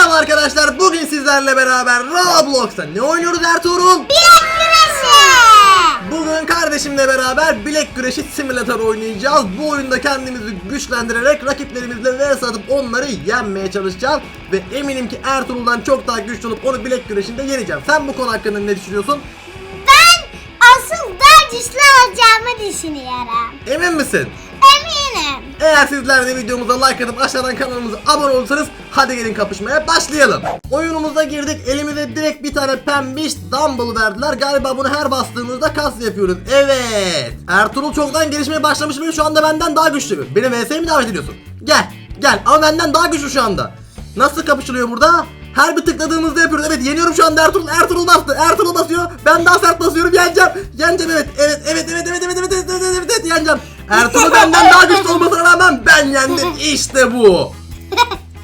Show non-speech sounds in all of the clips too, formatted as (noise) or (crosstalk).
Selam arkadaşlar. Bugün sizlerle beraber Roblox'ta ne oynuyoruz Ertuğrul? Bilek güreşi. Bugün kardeşimle beraber bilek güreşi simülatör oynayacağız. Bu oyunda kendimizi güçlendirerek rakiplerimizle vs atıp onları yenmeye çalışacağız. Ve eminim ki Ertuğrul'dan çok daha güçlü olup onu bilek güreşinde yeneceğim. Sen bu konu hakkında ne düşünüyorsun? Ben asıl daha güçlü olacağımı düşünüyorum. Emin misin? Eğer sizler de videomuza like atıp aşağıdan kanalımıza abone olursanız hadi gelin kapışmaya başlayalım. Oyunumuza girdik elimize direkt bir tane pembiş dumbbell verdiler. Galiba bunu her bastığımızda kas yapıyoruz. Evet. Ertuğrul çoktan gelişmeye başlamış ve şu anda benden daha güçlü. Beni VS'ye mi davet ediyorsun? Gel gel ama benden daha güçlü şu anda. Nasıl kapışılıyor burada? Her bir tıkladığımızda yapıyoruz. Evet yeniyorum şu anda Ertuğrul. Ertuğrul bastı. Ertuğrul basıyor. Ben daha sert basıyorum. Yeneceğim. Yeneceğim evet. Evet evet evet evet evet evet evet evet, evet, evet, yeneceğim. Ertuğrul benden daha güçlü yendim. İşte bu. (laughs)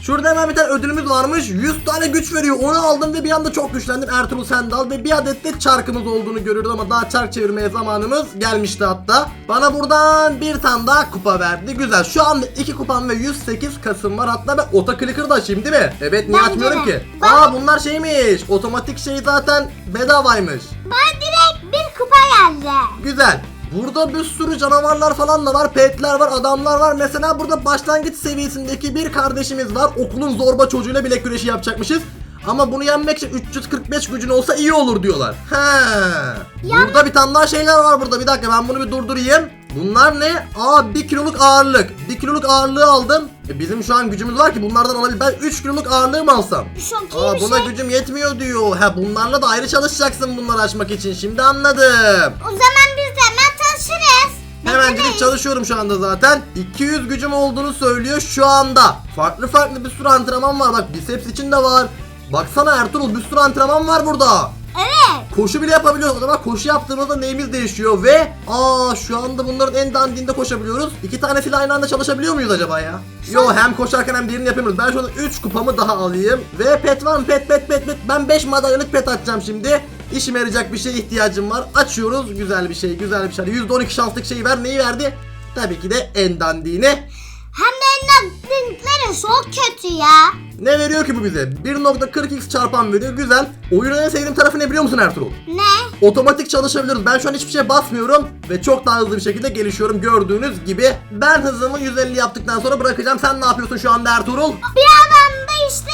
Şurada hemen bir tane ödülümüz varmış. 100 tane güç veriyor. Onu aldım ve bir anda çok güçlendim. Ertuğrul sen de al ve bir adet de çarkımız olduğunu görüyoruz ama daha çark çevirmeye zamanımız gelmişti hatta. Bana buradan bir tane daha kupa verdi. Güzel. Şu anda 2 kupam ve 108 kasım var. Hatta ben otoclicker da açayım değil mi? Evet niye Bence açmıyorum de. ki? Ben- Aa bunlar şeymiş. Otomatik şey zaten bedavaymış. Bana direkt bir kupa geldi. Güzel. Burada bir sürü canavarlar falan da var, petler var, adamlar var. Mesela burada başlangıç seviyesindeki bir kardeşimiz var. Okulun zorba çocuğuyla bilek güreşi yapacakmışız. Ama bunu yenmek için 345 gücün olsa iyi olur diyorlar. He. Burada bir tane daha şeyler var burada. Bir dakika ben bunu bir durdurayım. Bunlar ne? Aa 1 kiloluk ağırlık. 1 kiloluk ağırlığı aldım. E bizim şu an gücümüz var ki bunlardan alabilir. Ben 3 kiloluk ağırlığı mı alsam? Çok iyi Aa buna şey. gücüm yetmiyor diyor. Ha bunlarla da ayrı çalışacaksın bunları açmak için. Şimdi anladım. O zaman tanışırız. Hemen Beklemeyin. gidip çalışıyorum şu anda zaten. 200 gücüm olduğunu söylüyor şu anda. Farklı farklı bir sürü antrenman var. Bak biceps için de var. Baksana Ertuğrul bir sürü antrenman var burada. Evet. Koşu bile yapabiliyoruz. O zaman koşu yaptığımızda neyimiz değişiyor ve aa şu anda bunların en dandiğinde koşabiliyoruz. İki tanesiyle aynı anda çalışabiliyor muyuz acaba ya? Yo hem koşarken hem diğerini yapamıyoruz. Ben şu anda 3 kupamı daha alayım. Ve pet var mı? Pet pet pet pet. Ben 5 madalyalık pet açacağım şimdi. İşime yarayacak bir şeye ihtiyacım var. Açıyoruz. Güzel bir şey, güzel bir şey. %12 şanslık şeyi ver. Neyi verdi? Tabii ki de en dandiğini. Hem de linkleri çok kötü ya. Ne veriyor ki bu bize? 1.40x çarpan veriyor. Güzel. Oyunun en sevdiğim tarafı ne biliyor musun Ertuğrul? Ne? Otomatik çalışabiliyoruz. Ben şu an hiçbir şeye basmıyorum ve çok daha hızlı bir şekilde gelişiyorum gördüğünüz gibi. Ben hızımı 150 yaptıktan sonra bırakacağım. Sen ne yapıyorsun şu anda Ertuğrul? Bir yandan da işte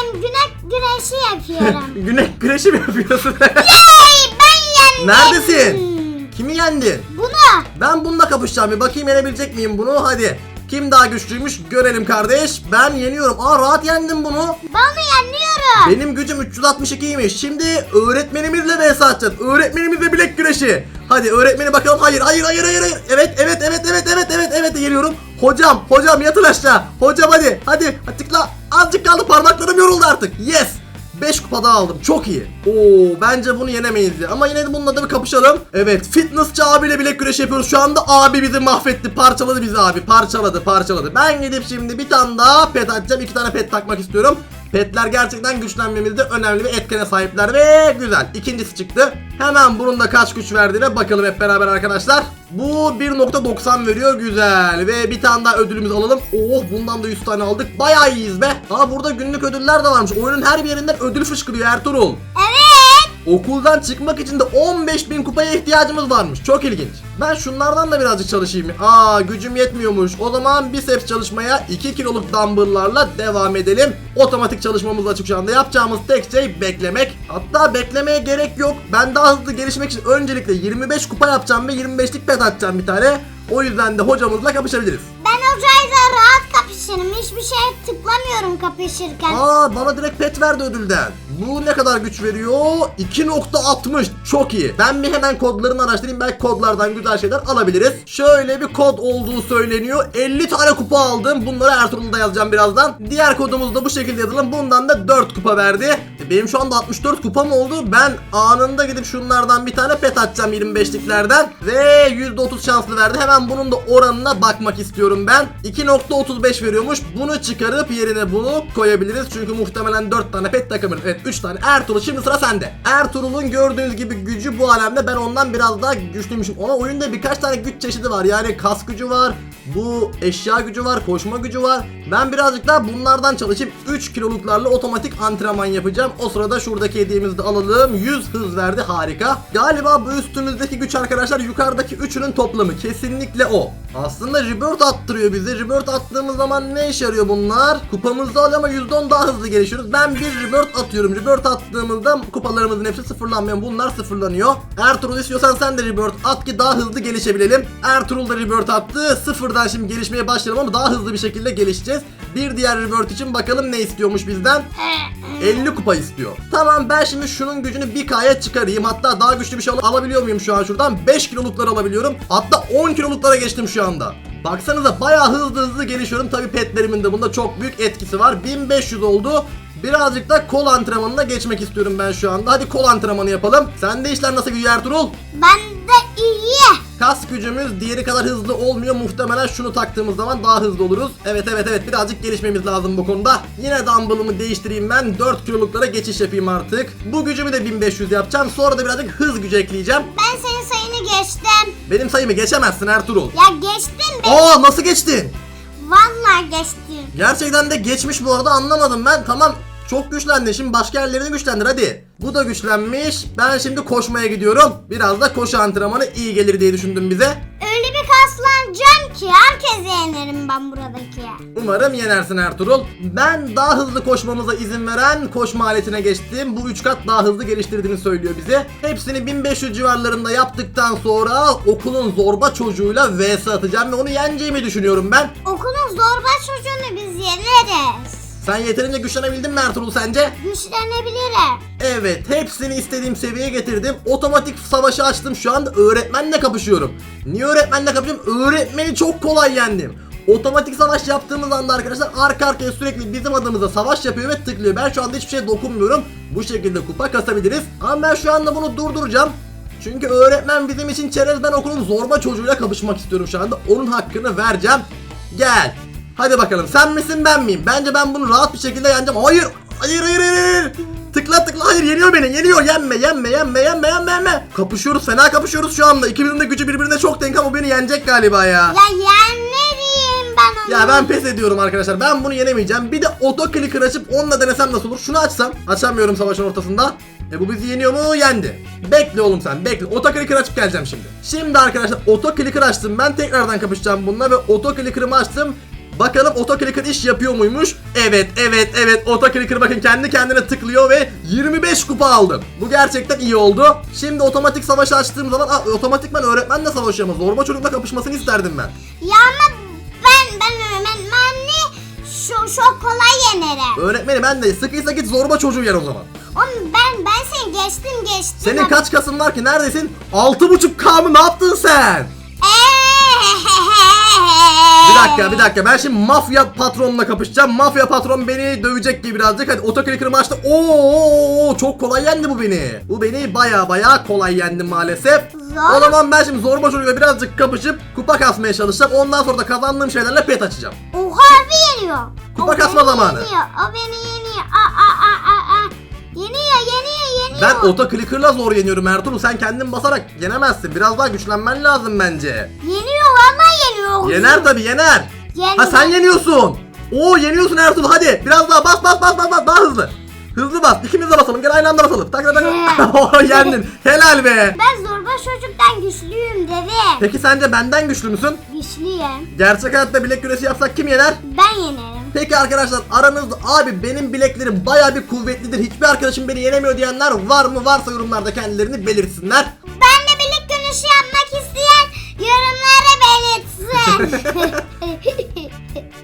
em, güneş güneşi yapıyorum. (laughs) Güneş güreşi mi yapıyorsun? (laughs) Hey ben yendim. Neredesin? Kimi yendin? Bunu. Ben bununla kapışacağım. Bir bakayım yenebilecek miyim bunu? Hadi. Kim daha güçlüymüş görelim kardeş. Ben yeniyorum. Aa rahat yendim bunu. Bunu yeniyorum. Benim gücüm 362'ymiş. Şimdi öğretmenimizle vs atacağız. Öğretmenimizle bilek güreşi. Hadi öğretmeni bakalım. Hayır, hayır, hayır, hayır, hayır. Evet, evet, evet, evet, evet, evet, evet. Geliyorum. Hocam, hocam yatın aşağı. Hocam hadi, hadi. Hadi tıkla. Azıcık kaldı. Parmaklarım yoruldu artık. Yes. 5 kupa daha aldım. Çok iyi. Oo, bence bunu yenemeyiz ya. Ama yine de bununla da bir kapışalım. Evet, fitnessçi abiyle bilek güreşi yapıyoruz. Şu anda abi bizi mahvetti. Parçaladı bizi abi. Parçaladı, parçaladı. Ben gidip şimdi bir tane daha pet açacağım. iki tane pet takmak istiyorum. Petler gerçekten güçlenmemizde önemli bir etkene sahipler ve güzel. İkincisi çıktı. Hemen bunun da kaç güç verdiğine bakalım hep beraber arkadaşlar. Bu 1.90 veriyor güzel ve bir tane daha ödülümüzü alalım. Oh bundan da 100 tane aldık. Bayağı iyiyiz be. Aa burada günlük ödüller de varmış. Oyunun her bir yerinden ödül fışkırıyor Ertuğrul. Evet. Okuldan çıkmak için de 15.000 kupaya ihtiyacımız varmış. Çok ilginç. Ben şunlardan da birazcık çalışayım. Aa gücüm yetmiyormuş. O zaman biceps çalışmaya 2 kiloluk dumbbell'larla devam edelim. Otomatik çalışmamız açık şu anda. Yapacağımız tek şey beklemek. Hatta beklemeye gerek yok. Ben daha hızlı gelişmek için öncelikle 25 kupa yapacağım ve 25'lik pet atacağım bir tane. O yüzden de hocamızla kapışabiliriz. Ben hocayla rahat kapışırım. Hiçbir şeye tıklamıyorum kapışırken. Aa bana direkt pet verdi ödülden. Bu ne kadar güç veriyor? 2.60 çok iyi. Ben bir hemen kodlarını araştırayım. Belki kodlardan güzel şeyler alabiliriz. Şöyle bir kod olduğu söyleniyor. 50 tane kupa aldım. Bunları Ertuğrul'da yazacağım birazdan. Diğer kodumuz da bu şekilde yazalım. Bundan da 4 kupa verdi. E, Benim şu anda 64 kupam oldu. Ben anında gidip şunlardan bir tane pet atacağım 25'liklerden. Ve %30 şanslı verdi. Hemen bunun da oranına bakmak istiyorum ben. 2.35 veriyormuş. Bunu çıkarıp yerine bunu koyabiliriz. Çünkü muhtemelen 4 tane pet takımın. Evet 3 tane. Ertuğrul şimdi sıra sende. Ertuğrul'un gördüğünüz gibi gücü bu alemde. Ben ondan biraz daha güçlüymüşüm. Ona oyunda birkaç tane güç çeşidi var. Yani kas gücü var. Bu eşya gücü var. Koşma gücü var. Ben birazcık daha bunlardan çalışıp 3 kiloluklarla otomatik antrenman yapacağım. O sırada şuradaki hediyemizi de alalım. 100 hız verdi. Harika. Galiba bu üstümüzdeki güç arkadaşlar yukarıdaki üçünün toplamı. Kesinlikle o. Aslında rebirth attırıyor bize. Rebirth attığımız zaman ne işe yarıyor bunlar? Kupamızı alıyor ama %10 daha hızlı gelişiyoruz. Ben bir rebirth atıyorum. Rebirth attığımızda kupalarımızın hepsi sıfırlanmıyor. Bunlar sıfırlanıyor. Ertuğrul istiyorsan sen de rebirth at ki daha hızlı gelişebilelim. Ertuğrul da rebirth attı. Sıfırdan şimdi gelişmeye başlayalım ama daha hızlı bir şekilde gelişeceğiz. Bir diğer rebirth için bakalım ne istiyormuş bizden. 50 kupa istiyor. Tamam ben şimdi şunun gücünü 1K'ya çıkarayım. Hatta daha güçlü bir şey al- alabiliyor muyum şu an şuradan? 5 kiloluklar alabiliyorum. Hatta 10 kiloluklara geçtim şu anda. Baksanıza bayağı hızlı hızlı gelişiyorum. Tabi petlerimin de bunda çok büyük etkisi var. 1500 oldu. Birazcık da kol antrenmanına geçmek istiyorum ben şu anda. Hadi kol antrenmanı yapalım. Sende işler nasıl gidiyor Ertuğrul? Ben de iyi. Kas gücümüz diğeri kadar hızlı olmuyor. Muhtemelen şunu taktığımız zaman daha hızlı oluruz. Evet evet evet birazcık gelişmemiz lazım bu konuda. Yine dumbbellımı değiştireyim ben. 4 kiloluklara geçiş yapayım artık. Bu gücümü de 1500 yapacağım. Sonra da birazcık hız gücü ekleyeceğim. Ben senin sayını geçtim. Benim sayımı geçemezsin Ertuğrul. Ya geçtin be. Aa nasıl geçtin? Vallahi geçtin. Gerçekten de geçmiş bu arada anlamadım ben. Tamam çok güçlendin. Şimdi başka yerlerini güçlendir hadi. Bu da güçlenmiş. Ben şimdi koşmaya gidiyorum. Biraz da koşu antrenmanı iyi gelir diye düşündüm bize. Kaslanacağım ki herkese yenerim ben buradaki. Umarım yenersin Ertuğrul. Ben daha hızlı koşmamıza izin veren koşma aletine geçtim. Bu 3 kat daha hızlı geliştirdiğini söylüyor bize. Hepsini 1500 civarlarında yaptıktan sonra okulun zorba çocuğuyla vs atacağım ve onu yeneceğimi düşünüyorum ben. Okulun zorba çocuğunu biz yeneriz. Sen yeterince güçlenebildin mi Ertuğrul sence? Güçlenebilirim. Evet, hepsini istediğim seviyeye getirdim. Otomatik savaşı açtım. Şu anda öğretmenle kapışıyorum. Niye öğretmenle kapışıyorum? Öğretmeni çok kolay yendim. Otomatik savaş yaptığımız anda arkadaşlar arka arkaya sürekli bizim adımıza savaş yapıyor ve tıklıyor. Ben şu anda hiçbir şeye dokunmuyorum. Bu şekilde kupa kasabiliriz. Ama ben şu anda bunu durduracağım. Çünkü öğretmen bizim için çerez ben okulun zorba çocuğuyla kapışmak istiyorum şu anda. Onun hakkını vereceğim. Gel. Hadi bakalım sen misin ben miyim? Bence ben bunu rahat bir şekilde yeneceğim. Hayır. Hayır hayır hayır. hayır. Tıkla tıkla hayır yeniyor beni yeniyor yenme yenme yenme yenme yenme yenme Kapışıyoruz fena kapışıyoruz şu anda İkimizin de gücü birbirine çok denk ama beni yenecek galiba ya Ya yenerim ben onu. Ya ben pes ediyorum arkadaşlar ben bunu yenemeyeceğim Bir de auto clicker açıp onunla denesem nasıl olur Şunu açsam açamıyorum savaşın ortasında e bu bizi yeniyor mu? Yendi. Bekle oğlum sen bekle. Auto clicker açıp geleceğim şimdi. Şimdi arkadaşlar auto clicker açtım. Ben tekrardan kapışacağım bununla ve auto clicker'ımı açtım. Bakalım auto clicker iş yapıyor muymuş? Evet evet evet auto clicker bakın kendi kendine tıklıyor ve 25 kupa aldım. Bu gerçekten iyi oldu. Şimdi otomatik savaş açtığım zaman aa, otomatikman öğretmenle savaşıyor ama zorba çocukla kapışmasını isterdim ben. Ya ama ben ben öğretmenli şu çok kolay yenerim. Öğretmeni ben de sıkıysa git zorba çocuğu yen o zaman. Oğlum ben ben seni geçtim geçtim. Senin kaç kasın var ki neredesin? 6.5k mı ne yaptın sen? Bir dakika bir dakika ben şimdi mafya patronla kapışacağım. Mafya patron beni dövecek gibi birazcık. Hadi otoclicker'ımı açtım. Oo çok kolay yendi bu beni. Bu beni baya baya kolay yendi maalesef. Zor. O zaman ben şimdi zorba çocuğuyla birazcık kapışıp kupa kasmaya çalışacağım. Ondan sonra da kazandığım şeylerle pet açacağım. Oha bir yeniyor. Kupa O kasma beni zamanı. Yeniyor. O beni yeniyor. Aa aa aa aa. Yeniyor yeniyor yeniyor. Ben otoclicker'la zor yeniyorum Ertuğrul. Sen kendin basarak yenemezsin. Biraz daha güçlenmen lazım bence. Yeniyor yeniyor. Yener tabi yener. Yener. Ha sen yeniyorsun. Oo yeniyorsun Ertuğrul hadi. Biraz daha bas bas bas bas bas daha hızlı. Hızlı bas. İkimiz de basalım. Gel aynı anda basalım. Tak tak tak. (laughs) Oo yendin. Helal be. Ben zorba çocuktan güçlüyüm dedi. Peki sence benden güçlü müsün? Güçlüyüm. Gerçek hayatta bilek güreşi yapsak kim yener? Ben yenerim. Peki arkadaşlar aranızda abi benim bileklerim baya bir kuvvetlidir. Hiçbir arkadaşım beni yenemiyor diyenler var mı? Varsa yorumlarda kendilerini belirtsinler. Ben de birlik dönüşü yapmak belirtsin.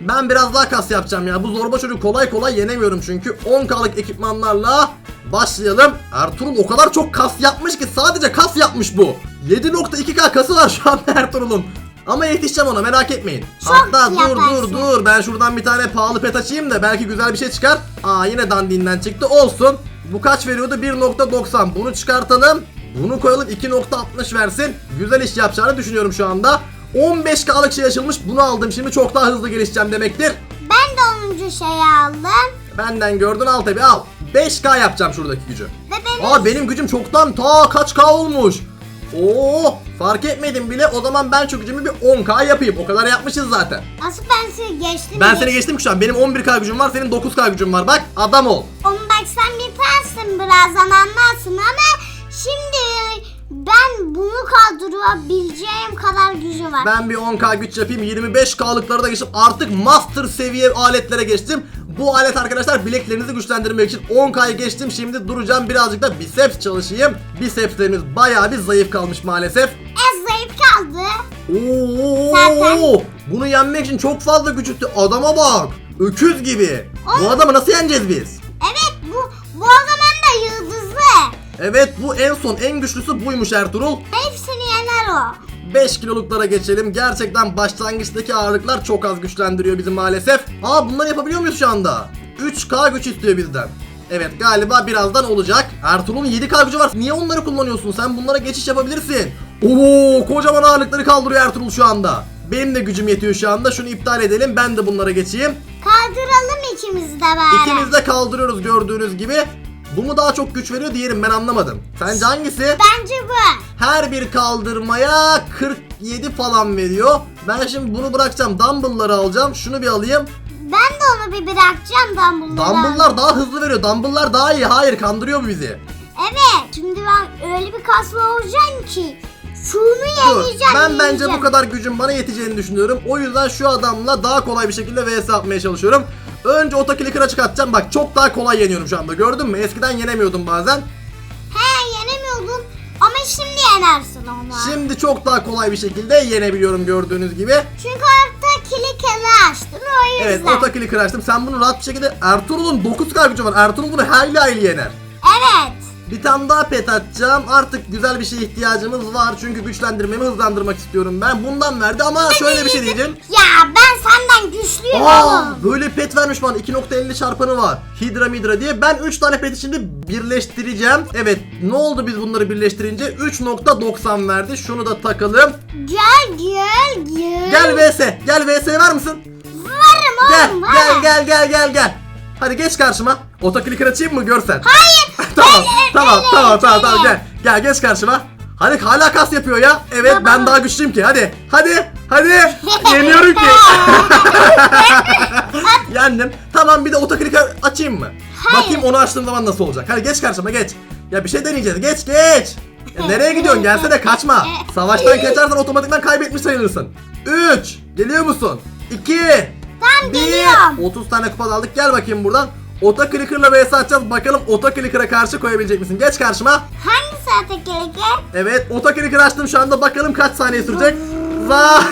Ben biraz daha kas yapacağım ya. Bu zorba çocuğu kolay kolay yenemiyorum çünkü 10k'lık ekipmanlarla başlayalım. Ertuğrul o kadar çok kas yapmış ki sadece kas yapmış bu. 7.2k kası var şu an Ertuğrul'un. Ama yetişeceğim ona merak etmeyin. Çok Hatta dur yaparsın. dur dur ben şuradan bir tane pahalı pet açayım da belki güzel bir şey çıkar. Aa yine dandiğinden çıktı olsun. Bu kaç veriyordu? 1.90. Bunu çıkartalım. Bunu koyalım 2.60 versin. Güzel iş yapacağını düşünüyorum şu anda. 15K'lık şey açılmış. Bunu aldım şimdi çok daha hızlı gelişeceğim demektir. turuncu şeyi aldım. Benden gördün al tabi al. 5K yapacağım şuradaki gücü. Ve benim Aa benim gücüm çoktan ta kaç K olmuş. Oo fark etmedim bile o zaman ben şu gücümü bir 10K yapayım. O kadar yapmışız zaten. Nasıl ben seni geçtim? Ben seni geçtim şu an. Benim 11K gücüm var, senin 9K gücün var. Bak adam ol. Onu bak sen bir pensin birazdan anlarsın ama şimdi ben bunu kaldırabileceğim kadar gücü var. Ben bir 10K güç yapayım. 25K'lıkları da geçip artık master seviye aletlere geçtim. Bu alet arkadaşlar bileklerinizi güçlendirmek için 10K'yı geçtim. Şimdi duracağım birazcık da biceps çalışayım. Bicepslerimiz bayağı bir zayıf kalmış maalesef. Ez zayıf kaldı. Oo! Zaten- Bunu yenmek için çok fazla güç yüklü. Adama bak. Öküz gibi. Bu Oğlum. adamı nasıl yeneceğiz biz? Evet bu bu yıldızlı. Evet bu en son en güçlüsü buymuş Ertuğrul. Hepsini yener o. 5 kiloluklara geçelim. Gerçekten başlangıçtaki ağırlıklar çok az güçlendiriyor bizi maalesef. Aa bunları yapabiliyor muyuz şu anda? 3K güç istiyor bizden. Evet galiba birazdan olacak. Ertuğrul'un 7K gücü var. Niye onları kullanıyorsun? Sen bunlara geçiş yapabilirsin. Oo kocaman ağırlıkları kaldırıyor Ertuğrul şu anda. Benim de gücüm yetiyor şu anda. Şunu iptal edelim. Ben de bunlara geçeyim. Kaldıralım ikimiz de bari. İkimiz de kaldırıyoruz gördüğünüz gibi. Bu mu daha çok güç veriyor diyelim ben anlamadım. Sence hangisi? Bence bu. Her bir kaldırmaya 47 falan veriyor. Ben şimdi bunu bırakacağım. Dumbbell'ları alacağım. Şunu bir alayım. Ben de onu bir bırakacağım dumbbellları. Dumbbell'lar daha hızlı veriyor. Dumbbell'lar daha iyi. Hayır kandırıyor bu bizi. Evet. Şimdi ben öyle bir kaslı olacağım ki şunu yeneceğim. Ben bence yeneceğim. bu kadar gücün bana yeteceğini düşünüyorum. O yüzden şu adamla daha kolay bir şekilde vs atmaya çalışıyorum. Önce otoklikera çıkartacağım. Bak çok daha kolay yeniyorum şu anda. Gördün mü? Eskiden yenemiyordum bazen. He yenemiyordun ama şimdi yenersin onu. Şimdi çok daha kolay bir şekilde yenebiliyorum gördüğünüz gibi. Çünkü orta kilikeli açtın o yüzden. Evet otoklikeri açtım. Sen bunu rahat bir şekilde Ertuğrul'un 9K gücü var. Ertuğrul bunu hayli hayli yener. Evet. Bir tane daha pet atacağım. Artık güzel bir şeye ihtiyacımız var. Çünkü güçlendirmemi hızlandırmak istiyorum ben. Bundan verdi ama şöyle bir şey diyeceğim. Ya ben senden güçlüyüm Aa, oğlum. böyle pet vermiş bana. 2.50 çarpanı var. Hidra midra diye. Ben 3 tane peti şimdi birleştireceğim. Evet. Ne oldu biz bunları birleştirince? 3.90 verdi. Şunu da takalım. Gel gel gel. Gel VS. Gel VS var mısın? Varım Gel. oğlum Gel varım. gel gel gel gel. Hadi geç karşıma. Otokliker açayım mı görsen? Hayır. (laughs) tamam, öyle, tamam, öyle, tamam, tamam, tamam, öyle. gel. Gel geç karşıma. Hadi hala kas yapıyor ya. Evet ben daha güçlüyüm ki. Hadi. Hadi. Hadi. (laughs) Yeniyorum ki. (laughs) (laughs) Yendim. Tamam bir de otokliker açayım mı? Hayır. Bakayım onu açtığım zaman nasıl olacak. Hadi geç karşıma geç. Ya bir şey deneyeceğiz. Geç geç. Ya nereye gidiyorsun? Gelsene kaçma. Savaştan kaçarsan otomatikman kaybetmiş sayılırsın. 3. Geliyor musun? 2. Tamam 1. geliyorum. 30 tane kupa aldık. Gel bakayım buradan. Ota Clicker'la vs atacağız. Bakalım Ota Clicker'a karşı koyabilecek misin? Geç karşıma. Hangi saate gelecek? Evet, Ota Clicker açtım şu anda. Bakalım kaç saniye sürecek. Va.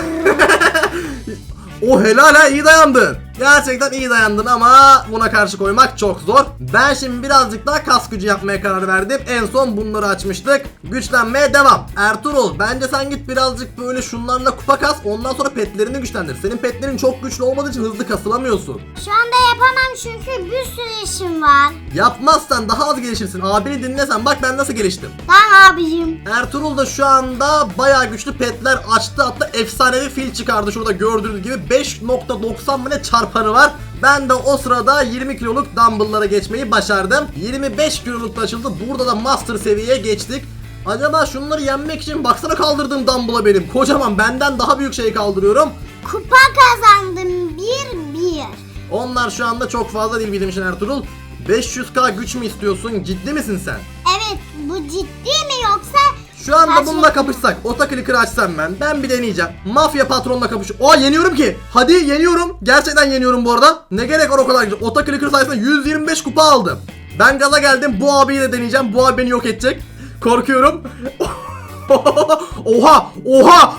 (laughs) o helal ha iyi dayandın. Gerçekten iyi dayandın ama buna karşı koymak çok zor. Ben şimdi birazcık daha kas gücü yapmaya karar verdim. En son bunları açmıştık. Güçlenmeye devam. Ertuğrul bence sen git birazcık böyle şunlarla kupa kas. Ondan sonra petlerini güçlendir. Senin petlerin çok güçlü olmadığı için hızlı kasılamıyorsun. Şu anda yapamam çünkü bir sürü işim var. Yapmazsan daha az gelişirsin. Abini dinlesen bak ben nasıl geliştim. Tamam abicim. Ertuğrul da şu anda bayağı güçlü petler açtı. Hatta efsanevi fil çıkardı şurada gördüğünüz gibi. 5.90 mı ne çarpanı var. Ben de o sırada 20 kiloluk dumbbelllara geçmeyi başardım. 25 kiloluk da açıldı. Burada da master seviyeye geçtik. Acaba şunları yenmek için baksana kaldırdığım dumbbell'a benim. Kocaman benden daha büyük şey kaldırıyorum. Kupa kazandım bir bir. Onlar şu anda çok fazla değil bizim için Ertuğrul. 500k güç mü istiyorsun? Ciddi misin sen? Evet bu ciddi mi yoksa? Şu anda bununla kapışsak, Otaclicker'ı açsam ben, ben bir deneyeceğim. Mafya patronla kapış. Aa yeniyorum ki. Hadi yeniyorum. Gerçekten yeniyorum bu arada. Ne gerek var o kadar güzel. Otaclicker sayesinde 125 kupa aldım. Ben gaza geldim. Bu abiyi de deneyeceğim. Bu abi beni yok edecek. Korkuyorum. (laughs) oha! Oha!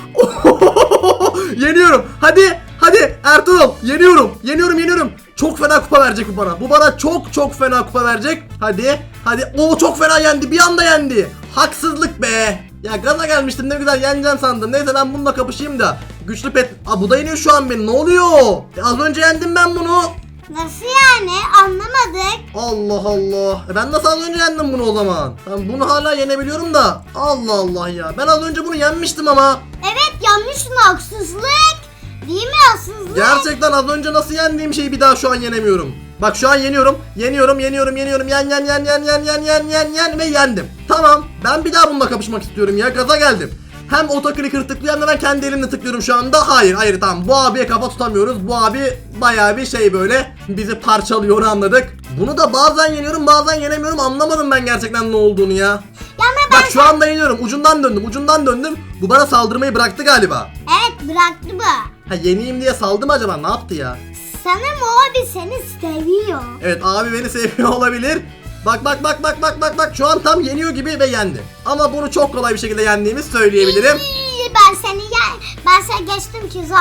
(laughs) yeniyorum. Hadi! Hadi Ertuğrul yeniyorum. Yeniyorum yeniyorum. Çok fena kupa verecek bu bana. Bu bana çok çok fena kupa verecek. Hadi. Hadi. O çok fena yendi. Bir anda yendi. Haksızlık be. Ya gaza gelmiştim ne güzel yeneceğim sandım. Neyse ben bununla kapışayım da. Güçlü pet. Aa bu da yeniyor şu an beni. Ne oluyor? Ya az önce yendim ben bunu. Nasıl yani anlamadık. Allah Allah. E ben nasıl az önce yendim bunu o zaman? Ben bunu hala yenebiliyorum da. Allah Allah ya. Ben az önce bunu yenmiştim ama. Evet yanlışsın haksızlık. Bilmiyorsunuz mu? Gerçekten az önce nasıl yendiğim şeyi bir daha şu an yenemiyorum. Bak şu an yeniyorum. Yeniyorum, yeniyorum, yeniyorum. Yen yen yen yen yen yen yen yen yen ve yendim. Tamam. Ben bir daha bununla kapışmak istiyorum ya. Gaza geldim. Hem otoclicker tıklıyor hem de ben kendi elimle tıklıyorum şu anda. Hayır, hayır tamam. Bu abiye kafa tutamıyoruz. Bu abi bayağı bir şey böyle bizi parçalıyor anladık. Bunu da bazen yeniyorum, bazen yenemiyorum. Anlamadım ben gerçekten ne olduğunu ya. Ya ama ben... Bak şu anda yeniyorum. Ucundan döndüm, ucundan döndüm. Bu bana saldırmayı bıraktı galiba. Evet bıraktı bu. Ha yeneyim diye saldı mı acaba? Ne yaptı ya? Sanırım o abi seni seviyor. Evet abi beni seviyor olabilir. Bak bak bak bak bak bak bak şu an tam yeniyor gibi ve yendi. Ama bunu çok kolay bir şekilde yendiğimi söyleyebilirim. İyi, Ben seni ya ben seni geçtim ki za.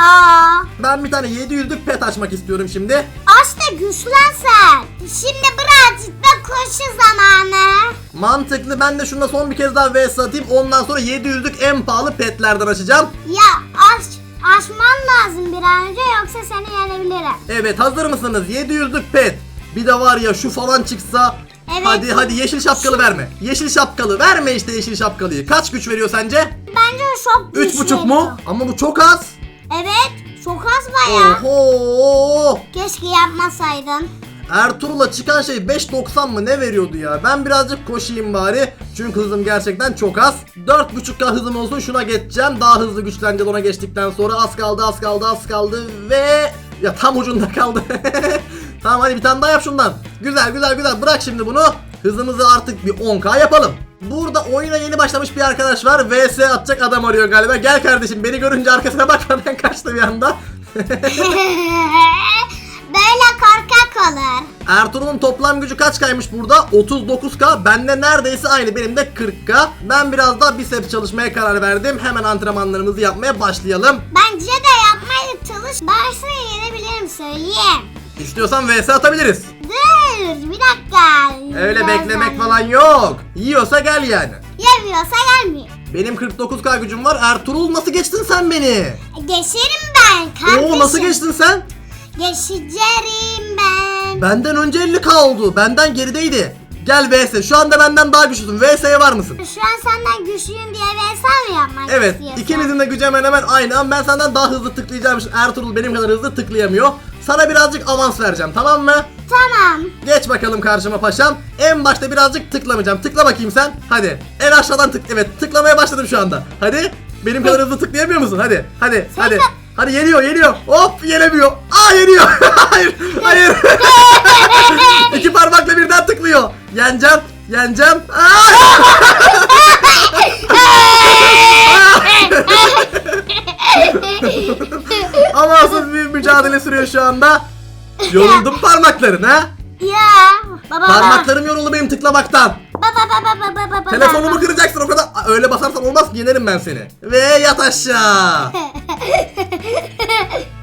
Ben bir tane 700'lük pet açmak istiyorum şimdi. Aç da güçlen sen. Şimdi birazcık da koşu zamanı. Mantıklı ben de şuna son bir kez daha vs atayım. Ondan sonra 700'lük en pahalı petlerden açacağım. Ya aç açman lazım bir an önce yoksa seni yenebilirim. Evet hazır mısınız? 700'lük pet. Bir de var ya şu falan çıksa. Evet. Hadi hadi yeşil şapkalı verme. Yeşil şapkalı verme işte yeşil şapkalıyı. Kaç güç veriyor sence? Bence çok güçlü. 3.5 mu? Ama bu çok az. Evet çok az baya. Oho! Keşke yapmasaydın. Ertuğrul'a çıkan şey 5.90 mı ne veriyordu ya? Ben birazcık koşayım bari. Çünkü hızım gerçekten çok az. 4.5k hızım olsun şuna geçeceğim. Daha hızlı güçleneceğiz ona geçtikten sonra. Az kaldı az kaldı az kaldı ve... Ya tam ucunda kaldı. (laughs) tamam hadi bir tane daha yap şundan. Güzel güzel güzel bırak şimdi bunu. Hızımızı artık bir 10k yapalım. Burada oyuna yeni başlamış bir arkadaş var. VS atacak adam arıyor galiba. Gel kardeşim beni görünce arkasına bakmadan (laughs) kaçtı bir anda. (laughs) Böyle korkak olur. Ertuğrul'un toplam gücü kaç kaymış burada? 39k. Bende neredeyse aynı. Benim de 40k. Ben biraz daha biceps çalışmaya karar verdim. Hemen antrenmanlarımızı yapmaya başlayalım. Bence de yapmaya çalış. Seni yenebilirim söyleyeyim. İstiyorsan vs atabiliriz. Dur bir dakika. Öyle Biraz beklemek daha- falan yok. Yiyorsa gel yani. Yemiyorsa gelmiyor. Benim 49k gücüm var. Ertuğrul nasıl geçtin sen beni? Geçerim ben kardeşim. Oo nasıl geçtin sen? Geçeceğim ben. Benden önce 50k oldu. Benden gerideydi. Gel vs. Şu anda benden daha güçlüsün. vs'ye var mısın? Şu an senden güçlüyüm diye VS mi yapmak Evet istiyorsun? ikimizin de gücü hemen hemen aynı ama ben senden daha hızlı tıklayacağım. Ertuğrul benim kadar hızlı tıklayamıyor. Sana birazcık avans vereceğim tamam mı? Tamam. Geç bakalım karşıma paşam. En başta birazcık tıklamayacağım. Tıkla bakayım sen. Hadi. En aşağıdan tık. Evet tıklamaya başladım şu anda. Hadi. Benim kadar hızlı tıklayamıyor musun? Hadi. Hadi. Sen hadi. de- Hadi yeniyor yeniyor. Hop yenemiyor. Aa yeniyor. (laughs) hayır. Hayır. (laughs) İki parmakla birden tıklıyor. Yeneceğim. Yeneceğim. Aa! (laughs) Amansız bir mücadele sürüyor şu anda. Yoruldum parmakların ha? ya. Baba Parmaklarım yoruldu benim tıklamaktan. Baba baba baba baba baba. Telefonumu kıracaksın o kadar. Öyle basarsan olmaz yenerim ben seni. Ve yat aşağı.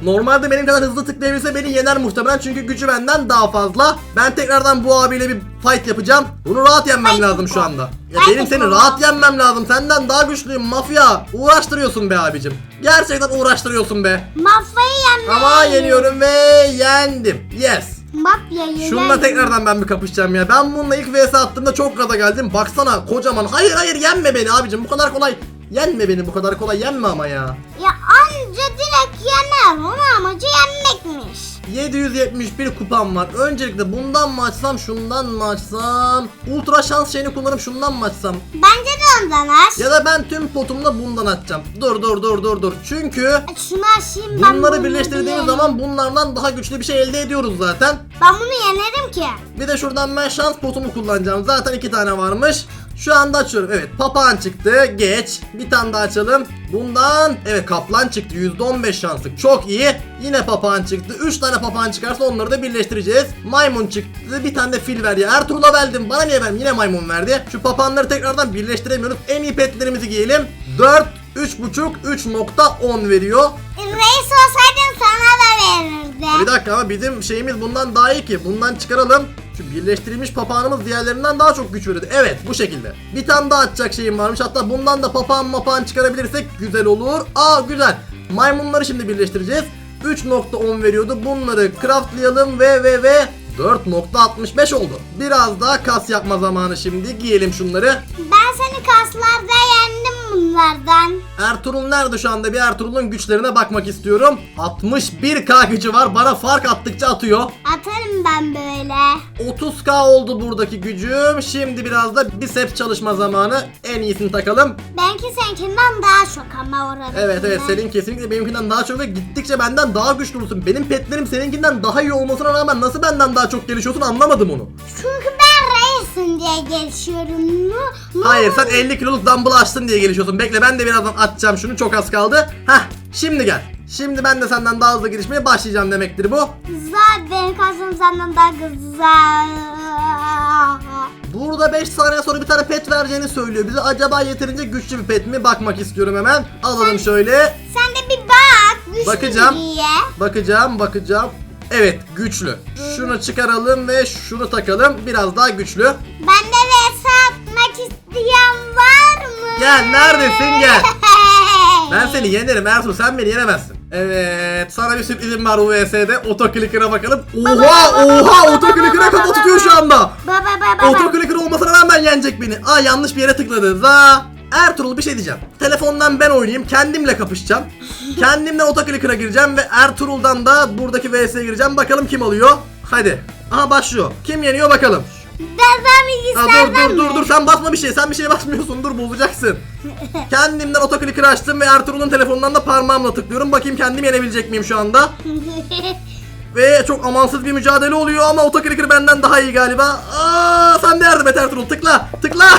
Normalde benim kadar hızlı tıklayabilse beni yener muhtemelen çünkü gücü benden daha fazla. Ben tekrardan bu abiyle bir fight yapacağım. Bunu rahat yenmem Fight lazım yapalım. şu anda. Ya Fight benim seni yapalım. rahat yenmem lazım. Senden daha güçlüyüm mafya. Uğraştırıyorsun be abicim. Gerçekten uğraştırıyorsun be. Mafyayı yenmeye. Ama yeniyorum ve yendim. Yes. Mafyayı Şununla tekrardan ben bir kapışacağım ya. Ben bununla ilk vs attığımda çok gaza geldim. Baksana kocaman. Hayır hayır yenme beni abicim. Bu kadar kolay. Yenme beni bu kadar kolay yenme ama ya. Ya anca direkt yener. Onun amacı yenmekmiş. 771 kupam var. Öncelikle bundan mı açsam şundan mı açsam? Ultra şans şeyini kullanıp şundan mı açsam? Bence de ondan aç. Ya da ben tüm potumla bundan açacağım. Dur dur dur dur dur. Çünkü Şunu açayım ben bunları bunu birleştirdiğimiz yenerim. zaman bunlardan daha güçlü bir şey elde ediyoruz zaten. Ben bunu yenerim ki. Bir de şuradan ben şans potumu kullanacağım. Zaten iki tane varmış. Şu anda açıyorum. Evet papağan çıktı. Geç. Bir tane daha açalım. Bundan evet kaplan çıktı. %15 şanslık. Çok iyi. Yine papağan çıktı. 3 tane papağan çıkarsa onları da birleştireceğiz. Maymun çıktı. Bir tane de fil ver ya. Ertuğrul'a verdim. Bana niye verdim? Yine maymun verdi. Şu papağanları tekrardan birleştiremiyoruz. En iyi petlerimizi giyelim. 4 3.5 3.10 veriyor. Reis olsaydın sana da Bir dakika ama bizim şeyimiz bundan daha iyi ki. Bundan çıkaralım. Şu birleştirilmiş papağanımız diğerlerinden daha çok güç veriyordu. Evet bu şekilde. Bir tane daha atacak şeyim varmış. Hatta bundan da papağan mapağan çıkarabilirsek güzel olur. Aa güzel. Maymunları şimdi birleştireceğiz. 3.10 veriyordu. Bunları craftlayalım ve ve ve 4.65 oldu. Biraz daha kas yapma zamanı şimdi. Giyelim şunları. Ben seni bunlardan. Ertuğrul nerede şu anda? Bir Ertuğrul'un güçlerine bakmak istiyorum. 61k gücü var. Bana fark attıkça atıyor. Atarım ben böyle. 30k oldu buradaki gücüm. Şimdi biraz da biceps çalışma zamanı. En iyisini takalım. Benki seninkinden daha çok ama orada. Evet evet senin kesinlikle benimkinden daha çok ve gittikçe benden daha güçlü olursun. Benim petlerim seninkinden daha iyi olmasına rağmen nasıl benden daha çok gelişiyorsun anlamadım onu. Çünkü ben diye gelişiyorum. Nu. Hayır sen 50 kiloluk dumbbell açtın diye gelişiyorsun. Bekle ben de birazdan atacağım şunu çok az kaldı. Heh şimdi gel. Şimdi ben de senden daha hızlı gelişmeye başlayacağım demektir bu. Güzel benim kasım senden daha güzel. Burada 5 saniye sonra bir tane pet vereceğini söylüyor bize. Acaba yeterince güçlü bir pet mi? Bakmak istiyorum hemen. Alalım şöyle. Sen de bir bak. Güçlü Bakacağım. diye. Bakacağım, bakacağım. Evet, güçlü. Şunu çıkaralım ve şunu takalım. Biraz daha güçlü. Bende vs atmak isteyen var mı? Gel, neredesin? Gel. (laughs) Ben seni yenerim Ertuğrul, sen beni yenemezsin. Evet, sana bir sürprizim var bu VS'de. Otoclicker'a bakalım. Oha, oha, Otoclicker'a kafa tutuyor şu anda. Baba baba baba. Otoclicker olmasına rağmen yenecek beni. Aa yanlış bir yere tıkladı. Za. Ertuğrul bir şey diyeceğim. Telefondan ben oynayayım. Kendimle kapışacağım. (laughs) Kendimle Otoclicker'a gireceğim ve Ertuğrul'dan da buradaki VS'ye gireceğim. Bakalım kim alıyor. Hadi. Aha başlıyor. Kim yeniyor bakalım. Ben ben Ha, bilgisayardan dur dur dur dur sen basma bir şey. Sen bir şeye basmıyorsun. Dur bozacaksın. (laughs) Kendimden Otoclicker'ı açtım ve Ertuğrul'un telefonundan da parmağımla tıklıyorum. Bakayım kendim yenebilecek miyim şu anda. (laughs) Ve çok amansız bir mücadele oluyor ama Otoclicker benden daha iyi galiba. Aa, sen de yardım et Ertuğrul. Tıkla, tıkla.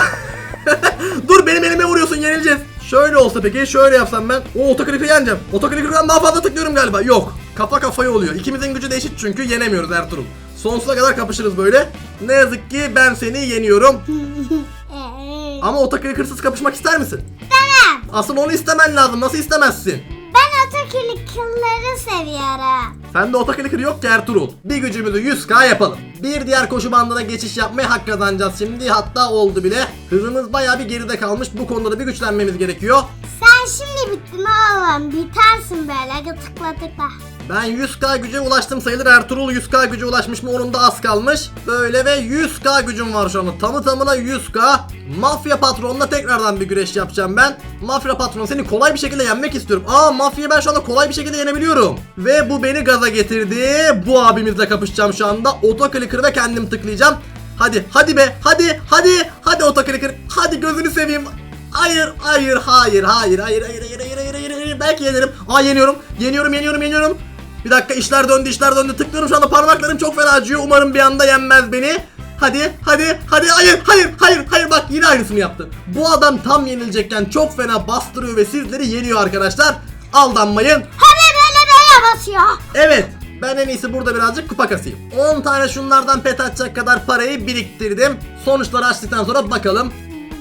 Vuruyorsun yenileceğiz. Şöyle olsa peki şöyle yapsam ben. O Otoclicker'ı yeneceğim. Otoclicker'dan daha fazla tıklıyorum galiba. Yok. Kafa kafaya oluyor. İkimizin gücü de eşit çünkü yenemiyoruz Ertuğrul. Sonsuza kadar kapışırız böyle. Ne yazık ki ben seni yeniyorum. (laughs) Ama Otoclicker'sız kapışmak ister misin? Tamam. Asıl onu istemen lazım. Nasıl istemezsin? Ben Atakülükleri seviyorum. Sende Otoclicker yok ki Ertuğrul. Bir gücümüzü 100k yapalım. Bir diğer koşu bandına geçiş yapmaya hak kazanacağız şimdi. Hatta oldu bile. Hızımız bayağı bir geride kalmış. Bu konuda da bir güçlenmemiz gerekiyor. Sen şimdi bittin oğlum. Bitersin böyle. Tıkla tıkla. Ben 100k güce ulaştım sayılır. Ertuğrul 100k güce ulaşmış mı? Onun da az kalmış. Böyle ve 100k gücüm var şu anda. Tamı tamına 100k. Mafya patronla tekrardan bir güreş yapacağım ben. Mafya patron seni kolay bir şekilde yenmek istiyorum. Aa mafyayı ben şu anda kolay bir şekilde yenebiliyorum. Ve bu beni gaza getirdi. Bu abimizle kapışacağım şu anda. Otoclicker ve kendim tıklayacağım. Hadi hadi be hadi hadi hadi Otoclicker. Hadi gözünü seveyim. Hayır, hayır, hayır, hayır, hayır, hayır, hayır, hayır, hayır, hayır. Belki yenerim. Aa yeniyorum, yeniyorum, yeniyorum, yeniyorum. Bir dakika işler döndü, işler döndü. Tıklıyorum şu anda parmaklarım çok fena acıyor. Umarım bir anda yenmez beni. Hadi, hadi, hadi, hayır, hayır, hayır, hayır. Bak yine aynısını yaptı. Bu adam tam yenilecekken çok fena bastırıyor ve sizleri yeniyor arkadaşlar. Aldanmayın. Hadi böyle böyle basıyor. Evet. Ben en iyisi burada birazcık kupa kasayım. 10 tane şunlardan pet atacak kadar parayı biriktirdim. Sonuçları açtıktan sonra bakalım.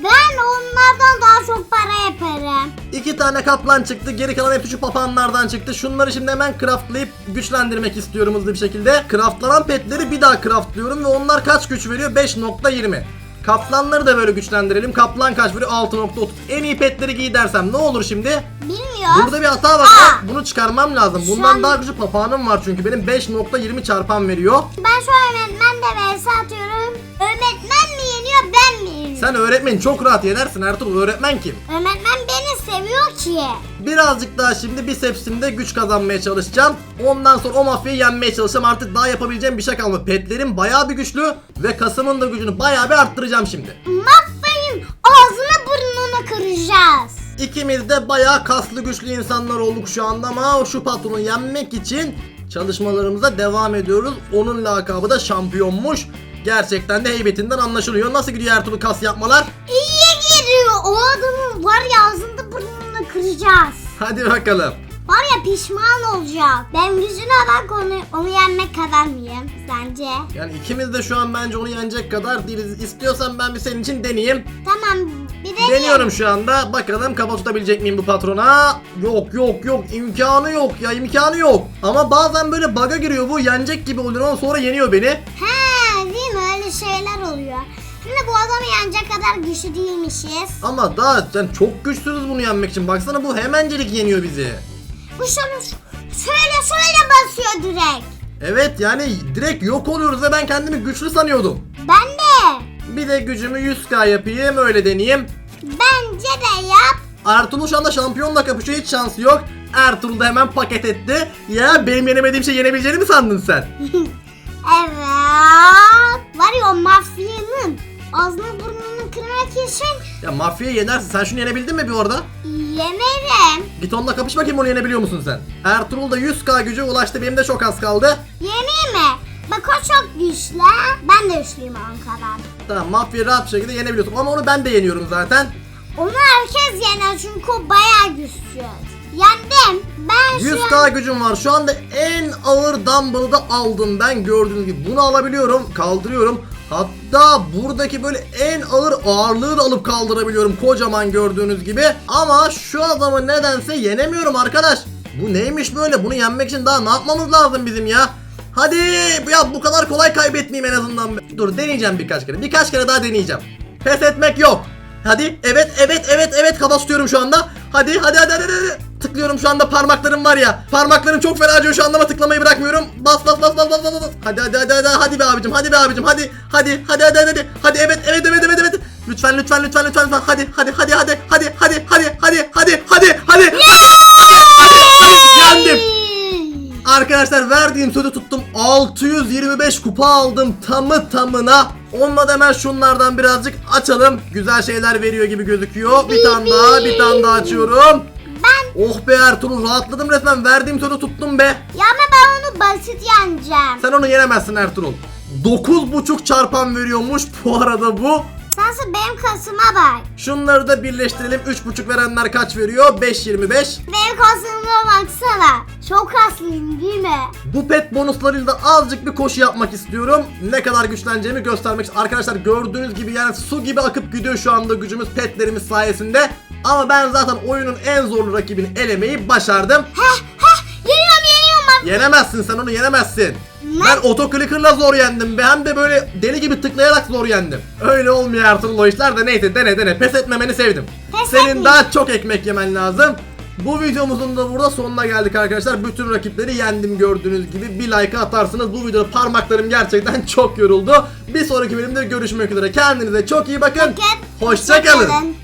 Ben onlardan daha çok para yaparım. İki tane kaplan çıktı. Geri kalan hepsi şu papağanlardan çıktı. Şunları şimdi hemen craftlayıp güçlendirmek istiyorum hızlı bir şekilde. Craftlanan petleri bir daha craftlıyorum ve onlar kaç güç veriyor? 5.20. Kaplanları da böyle güçlendirelim. Kaplan kaç veriyor? 6.30. En iyi petleri giy dersem ne olur şimdi? Bilmiyorum. Burada bir hata var. Aa! Bunu çıkarmam lazım. Şu Bundan an- daha güçlü papağanım var çünkü. Benim 5.20 çarpan veriyor. Ben şu öğretmenle vs atıyorum. Öğretmen mi yeniyor ben mi yeniyorum? Sen öğretmen çok rahat yenersin Ertuğrul. Öğretmen kim? Öğretmen beni seviyor ki. Birazcık daha şimdi bisepsimde güç kazanmaya çalışacağım. Ondan sonra o mafyayı yenmeye çalışacağım. Artık daha yapabileceğim bir şey kalmadı. Petlerim bayağı bir güçlü ve kasımın da gücünü bayağı bir arttıracağım şimdi. Mahveyin ağzını burnunu kıracağız. İkimiz de bayağı kaslı güçlü insanlar olduk şu anda ama şu patronu yenmek için çalışmalarımıza devam ediyoruz. Onun lakabı da şampiyonmuş. Gerçekten de heybetinden anlaşılıyor. Nasıl gidiyor Ertuğrul kas yapmalar? İyi geliyor. O adamın var ya ağzını burnunu kıracağız. Hadi bakalım. Var ya pişman olacak. Ben yüzüne bak onu, onu yenmek kadar mıyım sence? Yani ikimiz de şu an bence onu yenecek kadar değiliz. İstiyorsan ben bir senin için deneyeyim. Tamam bir de Deniyorum şu anda. Bakalım kafa tutabilecek miyim bu patrona? Yok yok yok imkanı yok ya imkanı yok. Ama bazen böyle baga giriyor bu yenecek gibi oluyor ama sonra yeniyor beni. He değil mi öyle şeyler oluyor. Şimdi bu adamı yenecek kadar güçlü değilmişiz. Ama daha sen çok güçsüzüz bunu yenmek için. Baksana bu hemencelik yeniyor bizi. Bu şunu şöyle şöyle basıyor direkt. Evet yani direkt yok oluyoruz ve ben kendimi güçlü sanıyordum. Ben de. Bir de gücümü 100k yapayım öyle deneyeyim. Bence de yap. Ertuğrul şu anda şampiyonla kapışıyor hiç şansı yok. Ertuğrul da hemen paket etti. Ya benim yenemediğim şey yenebileceğini mi sandın sen? (laughs) Evet. Var ya mafyanın ağzını burnunu kırmak için Ya mafyayı yenersin. Sen şunu yenebildin mi bir orada? yenerim. Git onunla kapış bakayım onu yenebiliyor musun sen? Ertuğrul da 100k güce ulaştı. Benim de çok az kaldı. Yeneyim mi? Bak o çok güçlü. Ben de güçlüyüm onun kadar. Tamam mafyayı rahat bir şekilde yenebiliyorsun. Ama onu ben de yeniyorum zaten. Onu herkes yener çünkü o bayağı güçlü. Ben şu 100k an... gücüm var. Şu anda en ağır dumbbell'ı da aldım ben gördüğünüz gibi. Bunu alabiliyorum, kaldırıyorum. Hatta buradaki böyle en ağır ağırlığı da alıp kaldırabiliyorum kocaman gördüğünüz gibi. Ama şu adamı nedense yenemiyorum arkadaş. Bu neymiş böyle? Bunu yenmek için daha ne yapmamız lazım bizim ya? Hadi ya bu kadar kolay kaybetmeyeyim en azından. Dur deneyeceğim birkaç kere. Birkaç kere daha deneyeceğim. Pes etmek yok. Hadi evet evet evet evet kafa tutuyorum şu anda. Hadi hadi hadi hadi. hadi. Tıklıyorum şu anda parmaklarım var ya. Parmaklarım çok fena acıyor şu anda ama tıklamayı bırakmıyorum. Bas bas bas bas bas bas. bas. Hadi hadi hadi hadi hadi be abicim hadi be abicim hadi hadi hadi hadi hadi hadi evet evet evet evet evet. Lütfen lütfen lütfen lütfen lütfen hadi hadi hadi hadi hadi hadi hadi hadi hadi hadi hadi hadi hadi yendim. Arkadaşlar verdiğim sözü tuttum. 625 kupa aldım tamı tamına. Onunla da hemen şunlardan birazcık açalım. Güzel şeyler veriyor gibi gözüküyor. Bir tane daha, bir tane daha açıyorum. Ben Oh be Ertuğrul rahatladım resmen. Verdiğim sözü tuttum be. ya ama ben onu basit yeneceğim. Sen onu yenemezsin Ertuğrul. 9.5 çarpan veriyormuş bu arada bu. Sense benim kasıma bak. Şunları da birleştirelim. 3.5 verenler kaç veriyor? 5.25. Benim kasıma baksana. Çok kaslıyım değil mi? Bu pet bonuslarıyla da azıcık bir koşu yapmak istiyorum. Ne kadar güçleneceğimi göstermek için. Arkadaşlar gördüğünüz gibi yani su gibi akıp gidiyor şu anda gücümüz petlerimiz sayesinde. Ama ben zaten oyunun en zorlu rakibini elemeyi başardım. Heh heh yeniyorum yeniyorum ben. Yenemezsin sen onu yenemezsin. Ne? Ben otoclicker'la zor yendim be. Hem de böyle deli gibi tıklayarak zor yendim. Öyle olmuyor Ertuğrul o işler de neyse dene dene. Pes etmemeni sevdim. Pes Senin etmeyeyim. daha çok ekmek yemen lazım. Bu videomuzun da burada sonuna geldik arkadaşlar. Bütün rakipleri yendim gördüğünüz gibi. Bir like atarsınız. Bu videoda parmaklarım gerçekten (laughs) çok yoruldu. Bir sonraki bölümde görüşmek üzere. Kendinize çok iyi bakın. Bakın. Hoşça kalın.